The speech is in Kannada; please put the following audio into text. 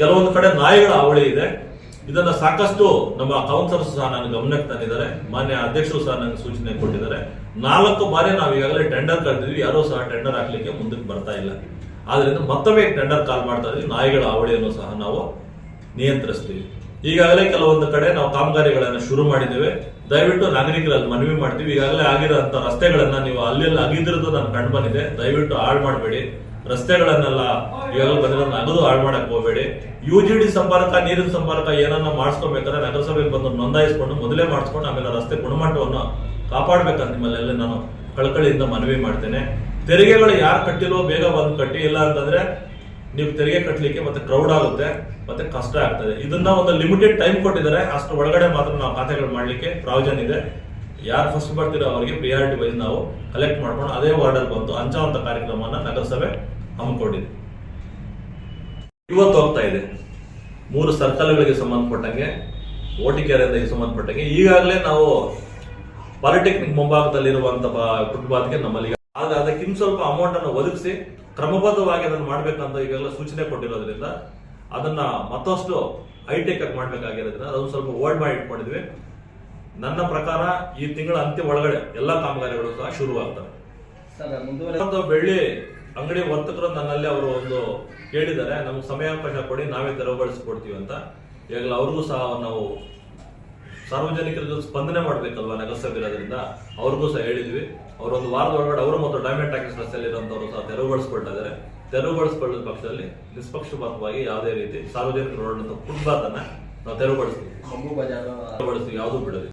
ಕೆಲವೊಂದು ಕಡೆ ನಾಯಿಗಳ ಅವಳಿ ಇದೆ. ಇದನ್ನ ಸಾಕಷ್ಟು ನಮ್ಮ ಕೌನ್ಸಿಲರ್ಸ್ ಸಹ ನನ್ನ ಗಮನಕ್ಕೆ ತಂದಿದ್ದಾರೆ. ಮಾನ್ಯ ಅಧ್ಯಕ್ಷರು ಸಹ ನನಗೆ ಸೂಚನೆ ಕೊಟ್ಟಿದ್ದಾರೆ. ನಾಲ್ಕು ಬಾರಿ ನಾವು ಈಗಾಗಲೇ ಟೆಂಡರ್ ಕರೆದಿದ್ವಿ. ಯಾರೂ ಸಹ ಟೆಂಡರ್ ಹಾಕ್ಲಿಕ್ಕೆ ಮುಂದಕ್ಕೆ ಬರ್ತಾ ಇಲ್ಲ. ಆದ್ರಿಂದ ಮತ್ತೊಮ್ಮೆ ಟೆಂಡರ್ ಕಾಲ್ ಮಾಡ್ತಾ ಇದ್ವಿ ನಾಯಿಗಳ ಅವಳಿಯನ್ನು ಸಹ ನಾವು ನಿಯಂತ್ರಿಸ್ತೀವಿ. ಈಗಾಗಲೇ ಕೆಲವೊಂದು ಕಡೆ ನಾವು ಕಾಮಗಾರಿಗಳನ್ನು ಶುರು ಮಾಡಿದ್ದೇವೆ. ದಯವಿಟ್ಟು ನಾಗರಿಕರಲ್ಲಿ ಮನವಿ ಮಾಡ್ತೀವಿ. ಈಗಾಗಲೇ ಆಗಿರೋಂಥ ರಸ್ತೆಗಳನ್ನ ನೀವು ಅಲ್ಲೆಲ್ಲ ಅಗಿದಿರೋದು ನಾನು ಕಂಡು ಬಂದಿದೆ. ದಯವಿಟ್ಟು ಹಾಳು ಮಾಡಬೇಡಿ. ರಸ್ತೆಗಳನ್ನೆಲ್ಲ ಈಗಾಗಲೇ ಬಂದಿರೋದನ್ನ ಅಗದು ಹಾಳು ಮಾಡಕ್ ಹೋಗಬೇಡಿ. ಯು ಜಿ ಡಿ ಸಂಪರ್ಕ, ನೀರಿನ ಸಂಪರ್ಕ ಏನನ್ನ ಮಾಡಿಸ್ಕೋಬೇಕಾದ್ರೆ ನಗರಸಭೆಗೆ ಬಂದು ನೋಂದಾಯಿಸ್ಕೊಂಡು ಮೊದಲೇ ಮಾಡಿಸ್ಕೊಂಡು ಆಮೇಲೆ ರಸ್ತೆ ಗುಣಮಟ್ಟವನ್ನು ಕಾಪಾಡ್ಬೇಕಂತ ನಿಮ್ಮಲ್ಲೆಲ್ಲ ನಾನು ಕಳಕಳಿಯಿಂದ ಮನವಿ ಮಾಡ್ತೇನೆ. ತೆರಿಗೆಗಳು ಯಾರು ಕಟ್ಟಿಲ್ವೋ ಬೇಗ ಬಂದು ಕಟ್ಟಿ. ಇಲ್ಲ ಅಂತಂದ್ರೆ ನೀವು ತೆರಿಗೆ ಕಟ್ಟಲಿಕ್ಕೆ ಮತ್ತೆ ಕ್ರೌಡ್ ಆಗುತ್ತೆ, ಮತ್ತೆ ಕಷ್ಟ ಆಗ್ತದೆ. ಇದನ್ನ ಒಂದು ಲಿಮಿಟೆಡ್ ಟೈಮ್ ಕೊಟ್ಟಿದ್ದಾರೆ. ಅಷ್ಟು ಒಳಗಡೆ ಮಾತ್ರ ನಾವು ಖಾತೆಗಳು ಮಾಡಲಿಕ್ಕೆ ಪ್ರಾವಿಜನ್ ಇದೆ. ಯಾರು ಫಸ್ಟ್ ಬರ್ತಿರೋ ಅವರಿಗೆ ಪ್ರಿಯಾರಿಟಿ ವೈಸ್ ನಾವು ಕಲೆಕ್ಟ್ ಮಾಡ್ಕೊಂಡು ಅದೇ ವಾರ್ಡಲ್ಲಿ ಬಂತು ಹಂಚುವಂತ ಕಾರ್ಯಕ್ರಮವನ್ನು ನಗರಸಭೆ ಹಮ್ಮಿಕೊಂಡಿದೆ. ಇವತ್ತು ಹೋಗ್ತಾ ಇದೆ. ಮೂರು ಸರ್ಕಲ್ಗಳಿಗೆ ಸಂಬಂಧಪಟ್ಟಂಗೆ ಓಟಿಕೆರೆಯಿಂದ ಸಂಬಂಧಪಟ್ಟಂಗೆ. ಈಗಾಗಲೇ ನಾವು ಪಾಲಿಟೆಕ್ನಿಕ್ ಮುಂಭಾಗದಲ್ಲಿರುವಂತಹ ಫುಟ್ಪಾತ್ಗೆ ನಮ್ಮಲ್ಲಿ ಆದ್ರೆ ಅದಕ್ಕಿಂತ ಸ್ವಲ್ಪ ಅಮೌಂಟ್ ಅನ್ನು ಒದಗಿಸಿ ಕ್ರಮಬದ್ಧವಾಗಿ ಅದನ್ನು ಮಾಡಬೇಕಂತ ಈಗೆಲ್ಲ ಸೂಚನೆ ಕೊಟ್ಟಿರೋದ್ರಿಂದ ಅದನ್ನ ಮತ್ತಷ್ಟು ಹೈಟೆಕ್ ಆಗಿ ಮಾಡ್ಬೇಕಾಗಿರೋದ್ರಿಂದ ಅದನ್ನು ಸ್ವಲ್ಪ ಓಲ್ಡ್ ಮಾಡಿ ಇಟ್ಕೊಂಡಿದ್ವಿ. ನನ್ನ ಪ್ರಕಾರ ಈ ತಿಂಗಳ ಅಂತ್ಯ ಒಳಗಡೆ ಎಲ್ಲಾ ಕಾಮಗಾರಿಗಳು ಸಹ ಶುರುವಾಗ್ತವೆ. ಒಂದು ಬೆಳ್ಳಿ ಅಂಗಡಿ ವರ್ತಕರು ನನ್ನಲ್ಲಿ ಅವರು ಒಂದು ಕೇಳಿದ್ದಾರೆ. ನಮ್ಗೆ ಸಮಯಾವಕಾಶ ಕೊಡಿ ನಾವೇ ತೆರವುಗೊಳಿಸಿಕೊಡ್ತೀವಿ ಅಂತ. ಈಗಲೂ ಅವ್ರಿಗೂ ಸಹ ನಾವು ಸಾರ್ವಜನಿಕರ ಜೊತೆ ಸ್ಪಂದನೆ ಮಾಡಬೇಕಲ್ವಾ ನಗರಸಭೆ ಇರೋದ್ರಿಂದ ಅವ್ರಿಗೂ ಸಹ ಹೇಳಿದ್ವಿ. ಅವ್ರ ಒಂದು ವಾರದ ಒಳಗಡೆ ಅವರು ಮತ್ತು ಡೈಮಂಡ್ ಟ್ಯಾಕ್ಸ್ ರಸ್ತೆಯಲ್ಲಿ ಇರುವಂತವರು ಸಹ ತೆರವುಗೊಳಿಸ್ಕೊಳ್ತಾ ಇದ್ದಾರೆ. ತೆರವುಗೊಳಿಸ್ಕೊಳ್ಳೋ ಪಕ್ಷದಲ್ಲಿ ನಿಷ್ಪಕ್ಷಪಾತವಾಗಿ ಯಾವುದೇ ರೀತಿ ಸಾರ್ವಜನಿಕರು ಫುಟ್ಪಾತ್ ಅನ್ನ ನಾವು ತೆರವುಗೊಳಿಸ್ತೀವಿ ತೆರವುಗೊಳಿಸ್ತೀವಿ ಯಾವುದು ಬಿಡೋದು